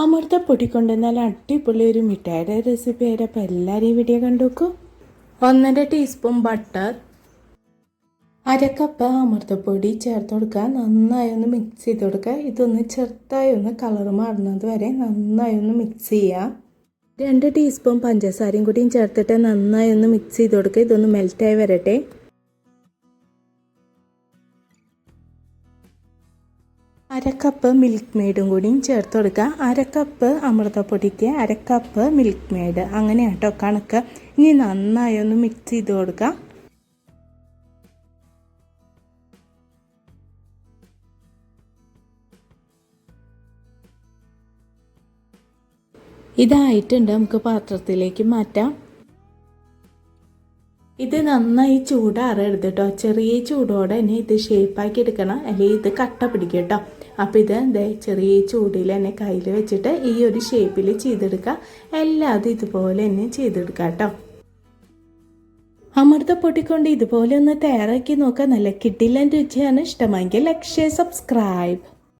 അമൃതപ്പൊടി പൊടിക്കൊണ്ട് നല്ല അടിപൊളി ഒരു മിഠായിയുടെ റെസിപ്പി ആയിട്ട് അപ്പോൾ എല്ലാവരും ഈ വീഡിയോ കണ്ടു നോക്കൂ ഒന്നര ടീസ്പൂൺ ബട്ടർ അരക്കപ്പ് കപ്പ് അമൃതപ്പൊടി ചേർത്ത് കൊടുക്കുക. നന്നായി ഒന്ന് മിക്സ് ചെയ്ത് കൊടുക്കുക. ഇതൊന്ന് ചെറുതായി ഒന്ന് കളർ മാറുന്നത് വരെ നന്നായി ഒന്ന് മിക്സ് ചെയ്യുക. രണ്ട് ടീസ്പൂൺ പഞ്ചസാരയും കൂടിയും ചേർത്തിട്ട് നന്നായി ഒന്ന് മിക്സ് ചെയ്ത് കൊടുക്കുക. ഇതൊന്ന് മെൽറ്റായി വരട്ടെ. അര കപ്പ് മിൽക്ക് മെയ്ഡും കൂടിയും ചേർത്ത് കൊടുക്കുക. അരക്കപ്പ് കപ്പ് അമൃതപ്പൊടിക്ക് അരക്കപ്പ് കപ്പ് മിൽക്ക് മെയ്ഡ് അങ്ങനെ കേട്ടോ കണക്ക്. ഇനി നന്നായി ഒന്ന് മിക്സ് ചെയ്ത് കൊടുക്കുക. ഇതായിട്ടുണ്ട്. നമുക്ക് പാത്രത്തിലേക്ക് മാറ്റാം. ഇത് നന്നായി ചൂടാറരുത് കേട്ടോ ചെറിയ ചൂടോടെ തന്നെ ഇത് ഷേപ്പാക്കി എടുക്കണം അല്ലെങ്കിൽ ഇത് കട്ട പിടിക്കും കേട്ടോ അപ്പോൾ ഇത് ചെറിയ ചൂടിൽ തന്നെ കയ്യിൽ വെച്ചിട്ട് ഈ ഒരു ഷേപ്പിൽ ചെയ്തെടുക്കുക. എല്ലാതും ഇതുപോലെ തന്നെ ചെയ്തെടുക്കുക കേട്ടോ അമൃത പൊട്ടിക്കൊണ്ട് ഇതുപോലെ ഒന്ന് തയ്യാറാക്കി നോക്കുക നല്ല കിട്ടില്ല രുചിയാണ്. ഇഷ്ടമെങ്കിൽ ലക്ഷ്യ സബ്സ്ക്രൈബ്